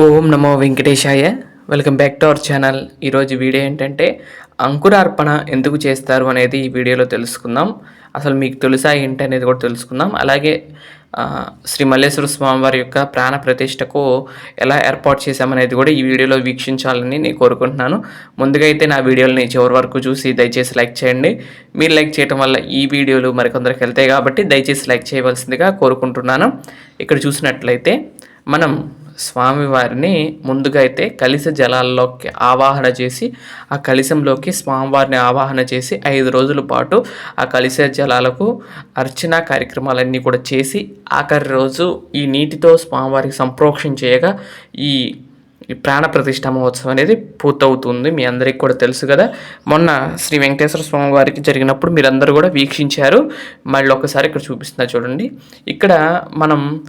ఓం నమో వెంకటేశాయ. Welcome back to our channel ఈరోజు video ఏంటంటే అంకురార్పణ ఎందుకు చేస్తారు అనేది ఈ వీడియోలో తెలుసుకుందాం. అసలు మీకు తెలుసా ఏంటి అనేది కూడా తెలుసుకుందాం. అలాగే శ్రీ మల్లేశ్వర స్వామివారి యొక్క ప్రాణ ప్రతిష్టకు ఎలా ఏర్పాటు చేశామనేది కూడా ఈ వీడియోలో వీక్షించాలని నేను కోరుకుంటున్నాను. ముందుగా అయితే నా వీడియోలని చివరి వరకు చూసి దయచేసి లైక్ చేయండి. మీరు లైక్ చేయడం వల్ల ఈ వీడియోలు మరికొందరికి వెళ్తాయి కాబట్టి దయచేసి లైక్ చేయవలసిందిగా కోరుకుంటున్నాను. ఇక్కడ చూసినట్లయితే మనం స్వామివారిని ముందుగా అయితే కలిస జలాల్లోకి ఆవాహన చేసి ఆ కలిశంలోకి స్వామివారిని ఆవాహన చేసి ఐదు రోజుల పాటు ఆ కలిస జలాలకు అర్చన కార్యక్రమాలన్నీ కూడా చేసి ఆఖరి రోజు ఈ నీటితో స్వామివారికి సంప్రోక్షణ చేయగా ఈ ఈ ప్రాణ ప్రతిష్ఠ మహోత్సవం అనేది పూర్తవుతుంది. మీ అందరికీ కూడా తెలుసు కదా. మొన్న శ్రీ వెంకటేశ్వర స్వామి వారికి జరిగినప్పుడు మీరందరూ కూడా వీక్షించారు. మళ్ళీ ఒకసారి ఇక్కడ చూపిస్తున్నా చూడండి. ఇక్కడ మనం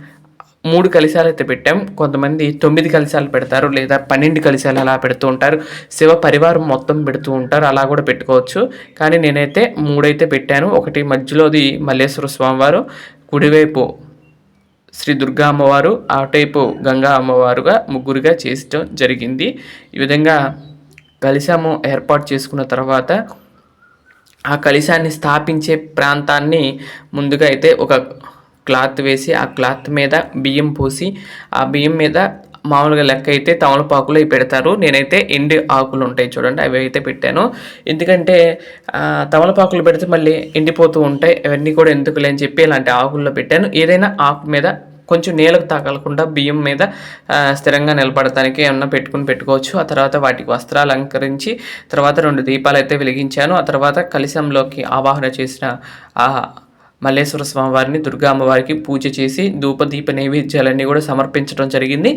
మూడు కలిశాలు అయితే పెట్టాం. కొంతమంది తొమ్మిది కలిశాలు పెడతారు లేదా పన్నెండు కలిశాలు అలా పెడుతూ ఉంటారు. శివ పరివారం మొత్తం పెడుతూ ఉంటారు. అలా కూడా పెట్టుకోవచ్చు. కానీ నేనైతే మూడైతే పెట్టాను. ఒకటి మధ్యలోది మల్లేశ్వర స్వామివారు కుడివైపు శ్రీ దుర్గా అమ్మవారు ఆ గంగా అమ్మవారుగా ముగ్గురుగా చేసడం జరిగింది. ఈ విధంగా కలిశాము ఏర్పాటు చేసుకున్న తర్వాత ఆ కలిశాన్ని స్థాపించే ప్రాంతాన్ని ముందుగా అయితే ఒక క్లాత్ వేసి ఆ క్లాత్ మీద బియ్యం పోసి ఆ బియ్యం మీద మామూలుగా లెక్క అయితే తమలపాకులు అవి పెడతారు. నేనైతే ఎండి ఆకులు ఉంటాయి చూడండి అవి అయితే పెట్టాను. ఎందుకంటే తమలపాకులు పెడితే మళ్ళీ ఎండిపోతూ ఉంటాయి. అవన్నీ కూడా ఎందుకులే అని చెప్పి ఇలాంటి ఆకుల్లో పెట్టాను. ఏదైనా ఆకు మీద కొంచెం నేలకు తాగలకుండా బియ్యం మీద స్థిరంగా నిలబడటానికి ఏమన్నా పెట్టుకుని పెట్టుకోవచ్చు. ఆ తర్వాత వాటికి వస్త్రాలు అలంకరించి తర్వాత రెండు దీపాలు అయితే వెలిగించాను. ఆ తర్వాత కలిశంలోకి ఆవాహన చేసిన ఆ మల్లేశ్వర స్వామి వారిని దుర్గా అమ్మవారికి పూజ చేసి ధూపదీప నైవేద్యాలన్నీ కూడా సమర్పించడం జరిగింది.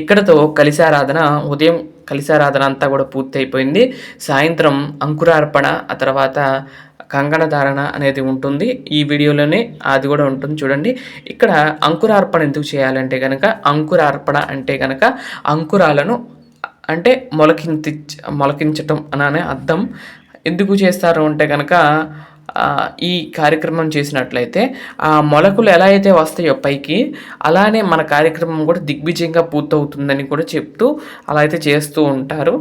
ఇక్కడతో కలిశారాధన ఉదయం కలిశారాధన అంతా కూడా పూర్తయిపోయింది. సాయంత్రం అంకురార్పణ ఆ తర్వాత కంగణ ధారణ అనేది ఉంటుంది. ఈ వీడియోలోనే అది కూడా ఉంటుంది చూడండి. ఇక్కడ అంకురార్పణ ఎందుకు చేయాలంటే కనుక అంకురార్పణ అంటే కనుక అంకురాలను అంటే మొలకించి మొలకించటం అననే అర్థం. ఎందుకు చేస్తారు అంటే కనుక ఈ కార్యక్రమం చేసినట్లయితే ఆ మొలకలు ఎలా అయితే వస్తాయో పైకి అలానే మన కార్యక్రమం కూడా దిగ్విజయంగా పూర్తవుతుందని కూడా చెప్తూ అలా అయితే చేస్తూ ఉంటారు.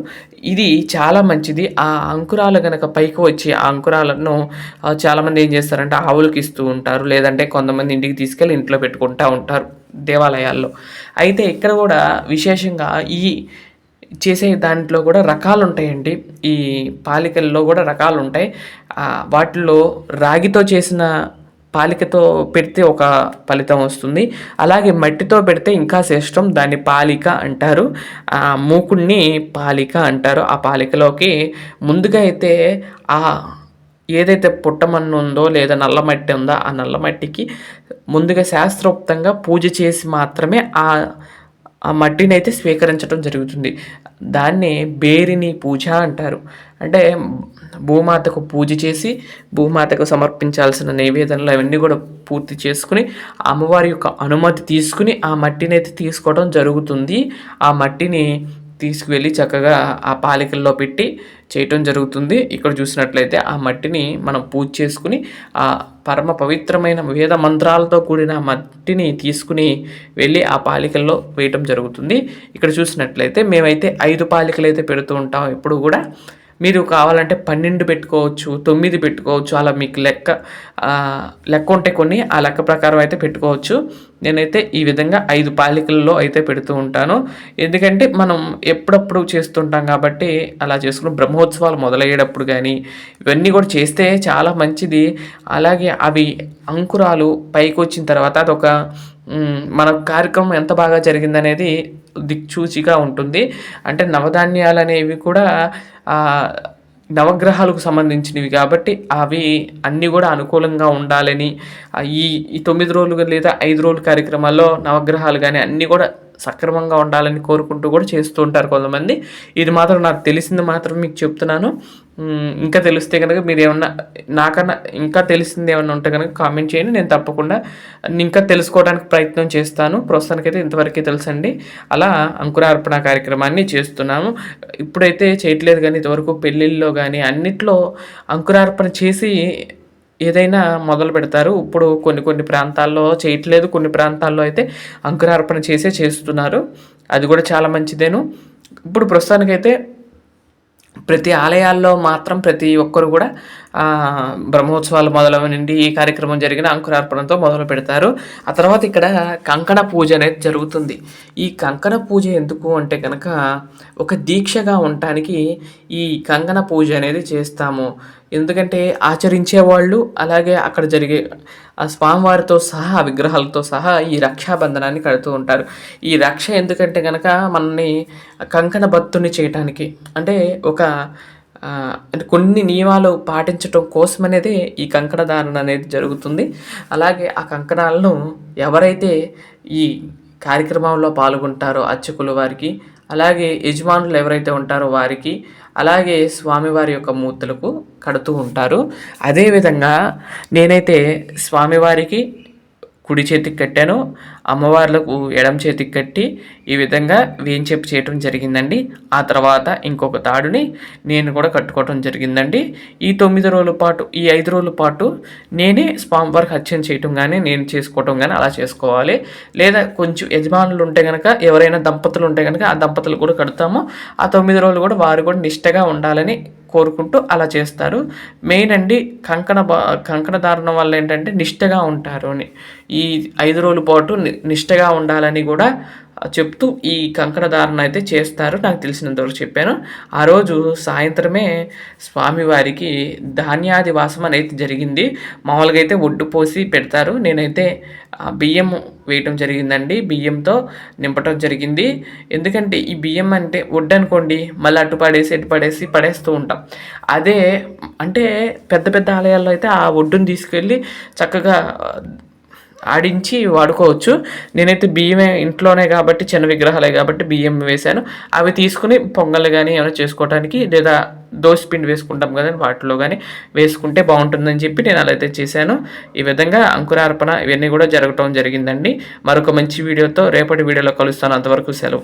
ఇది చాలా మంచిది. ఆ అంకురాలు గనక పైకి వచ్చి ఆ అంకురాలను చాలామంది ఏం చేస్తారంటే ఆవులకి ఇస్తూ ఉంటారు. లేదంటే కొంతమంది ఇంటికి తీసుకెళ్ళి ఇంట్లో పెట్టుకుంటూ ఉంటారు దేవాలయాల్లో. అయితే ఇక్కడ కూడా విశేషంగా ఈ చేసే దాంట్లో కూడా రకాలు ఉంటాయండి ఈ పాలికల్లో కూడా రకాలు ఉంటాయి వాటిలో రాగితో చేసిన పాలికతో పెడితే ఒక ఫలితం వస్తుంది. అలాగే మట్టితో పెడితే ఇంకా శ్రేష్టం దాన్ని పాలిక అంటారు. ఆ మూకుడిని పాలిక అంటారు. ఆ పాలికలోకి ముందుగా అయితే ఆ ఏదైతే పుట్టమన్ను ఉందో లేదా నల్ల మట్టి ఉందో ఆ నల్ల మట్టికి ముందుగా శాస్త్రోక్తంగా పూజ చేసి మాత్రమే ఆ ఆ మట్టిని అయితే స్వీకరించడం జరుగుతుంది. దాన్నే బేరిని పూజ అంటారు. అంటే భూమాతకు పూజ చేసి భూమాతకు సమర్పించాల్సిన నైవేద్యాలు అవన్నీ కూడా పూర్తి చేసుకుని అమ్మవారి యొక్క అనుమతి తీసుకుని ఆ మట్టిని అయితే తీసుకోవడం జరుగుతుంది. ఆ మట్టిని తీసుకువెళ్ళి చక్కగా ఆ పాలికల్లో పెట్టి చేయటం జరుగుతుంది. ఇక్కడ చూసినట్లయితే ఆ మట్టిని మనం పూజ చేసుకుని ఆ పరమ పవిత్రమైన వేద మంత్రాలతో కూడిన మట్టిని తీసుకుని వెళ్ళి ఆ పాలికల్లో వేయటం జరుగుతుంది. ఇక్కడ చూసినట్లయితే మేమైతే ఐదు పాలికలు అయితే పెడుతూ ఉంటాం. ఎప్పుడు కూడా మీరు కావాలంటే పన్నెండు పెట్టుకోవచ్చు తొమ్మిది పెట్టుకోవచ్చు అలా మీకు లెక్క లెక్క ఉంటే కొన్ని ఆ లెక్క ప్రకారం అయితే పెట్టుకోవచ్చు. నేనైతే ఈ విధంగా ఐదు పాలికల్లో అయితే పెడుతూ ఉంటాను. ఎందుకంటే మనం ఎప్పుడప్పుడు చేస్తుంటాం కాబట్టి అలా చేసుకుని బ్రహ్మోత్సవాలు మొదలయ్యేటప్పుడు కానీ ఇవన్నీ కూడా చేస్తే చాలా మంచిది. అలాగే అవి అంకురాలు పైకి వచ్చిన తర్వాత అదొక మన కార్యక్రమం ఎంత బాగా జరిగిందనేది దిక్చూచిగా ఉంటుంది. అంటే నవధాన్యాలు అనేవి కూడా నవగ్రహాలకు సంబంధించినవి కాబట్టి అవి అన్నీ కూడా అనుకూలంగా ఉండాలని ఈ ఈ తొమ్మిది రోజులు లేదా ఐదు రోజుల కార్యక్రమాల్లో నవగ్రహాలు కానీ అన్నీ కూడా సక్రమంగా ఉండాలని కోరుకుంటూ కూడా చేస్తూ ఉంటారు కొంతమంది. ఇది మాత్రం నాకు తెలిసింది మాత్రం మీకు చెప్తున్నాను. ఇంకా తెలిస్తే కనుక మీరు ఏమన్నా నాకన్నా ఇంకా తెలిసింది ఏమన్నా ఉంటే కనుక కామెంట్ చేయండి. నేను తప్పకుండా ఇంకా తెలుసుకోవడానికి ప్రయత్నం చేస్తాను. ప్రస్తుతానికైతే ఇంతవరకే తెలుసండి. అలా అంకురార్పణ కార్యక్రమాన్ని చేస్తున్నాము. ఇప్పుడైతే చేయట్లేదు కానీ ఇంతవరకు పెళ్ళిళ్ళలో కానీ అన్నిట్లో అంకురార్పణ చేసి ఏదైనా మొదలు పెడతారు. ఇప్పుడు కొన్ని కొన్ని ప్రాంతాల్లో చేయట్లేదు. కొన్ని ప్రాంతాల్లో అయితే అంకురార్పణ చేసే చేస్తున్నారు. అది కూడా చాలా మంచిదేను. ఇప్పుడు ప్రస్తుతానికైతే ప్రతి ఆలయాల్లో మాత్రం ప్రతి ఒక్కరు కూడా బ్రహ్మోత్సవాలు మొదలవనండి ఈ కార్యక్రమం జరిగిన అంకురార్పణతో మొదలు పెడతారు. ఆ తర్వాత ఇక్కడ కంకణ పూజ అనేది జరుగుతుంది. ఈ కంకణ పూజ ఎందుకు అంటే కనుక ఒక దీక్షగా ఉండటానికి ఈ కంకణ పూజ అనేది చేస్తాము. ఎందుకంటే ఆచరించే వాళ్ళు అలాగే అక్కడ జరిగే ఆ స్వామివారితో సహా ఆ విగ్రహాలతో సహా ఈ రక్షాబంధనాన్ని కడుతూ ఉంటారు. ఈ రక్ష ఎందుకంటే కనుక మనల్ని కంకణ భక్తుని చేయటానికి అంటే ఒక అంటే కొన్ని నియమాలు పాటించటం కోసం అనేది ఈ కంకణధారణ అనేది జరుగుతుంది. అలాగే ఆ కంకణాలను ఎవరైతే ఈ కార్యక్రమంలో పాల్గొంటారో అర్చకులు వారికి అలాగే యజమానులు ఎవరైతే ఉంటారో వారికి అలాగే స్వామివారి యొక్క మూర్తులకు కడుతూ ఉంటారు. అదేవిధంగా నేనైతే స్వామివారికి కుడి చేతికి కట్టాను. అమ్మవార్లకు ఎడం చేతికి కట్టి ఈ విధంగా వేయించేపు చేయటం జరిగిందండి. ఆ తర్వాత ఇంకొక తాడుని నేను కూడా కట్టుకోవటం జరిగిందండి. ఈ తొమ్మిది రోజుల పాటు ఈ ఐదు రోజుల పాటు నేనే స్పామ్ వర్క్ హత్యం చేయటం కానీ నేను చేసుకోవటం కానీ అలా చేసుకోవాలి. లేదా కొంచెం యజమానులు ఉంటే కనుక ఎవరైనా దంపతులు ఉంటే కనుక ఆ దంపతులు కూడా కడతాము. ఆ తొమ్మిది రోజులు కూడా వారు కూడా నిష్టగా ఉండాలని కోరుకుంటూ అలా చేస్తారు. మెయిన్ అండి కంకణ బా కంకణ ధారణం వల్ల ఏంటంటే నిష్టగా ఉంటారు అని. ఈ ఐదు రోజుల పాటు నిష్టగా ఉండాలని కూడా చెప్తూ ఈ కంకణ ధారణ అయితే చేస్తారు. నాకు తెలిసినంతవరకు చెప్పాను. ఆ రోజు సాయంత్రమే స్వామివారికి ధాన్యాదివాసం అనేది జరిగింది. మామూలుగా అయితే ఒడ్డు పోసి పెడతారు. నేనైతే బియ్యం వేయటం జరిగిందండి. బియ్యంతో నింపటం జరిగింది. ఎందుకంటే ఈ బియ్యం అంటే వడ్డు అనుకోండి మళ్ళీ అటు పడేసి ఎటు పడేసి పడేస్తూ ఉంటాం. అదే అంటే పెద్ద పెద్ద ఆలయాల్లో అయితే ఆ ఒడ్డును తీసుకెళ్ళి చక్కగా ఆడించి వాడుకోవచ్చు. నేనైతే బియ్యమే ఇంట్లోనే కాబట్టి చిన్న విగ్రహాలే కాబట్టి బియ్యం వేశాను. అవి తీసుకుని పొంగల్ కానీ ఏమైనా చేసుకోవడానికి లేదా దోశ పిండి వేసుకుంటాం కదండి వాటిలో కానీ వేసుకుంటే బాగుంటుందని చెప్పి నేను అలా అయితే చేశాను. ఈ విధంగా అంకురార్పణ ఇవన్నీ కూడా జరగటం జరిగిందండి. మరొక మంచి వీడియోతో రేపటి వీడియోలో కలుస్తాను. అంతవరకు సెలవు.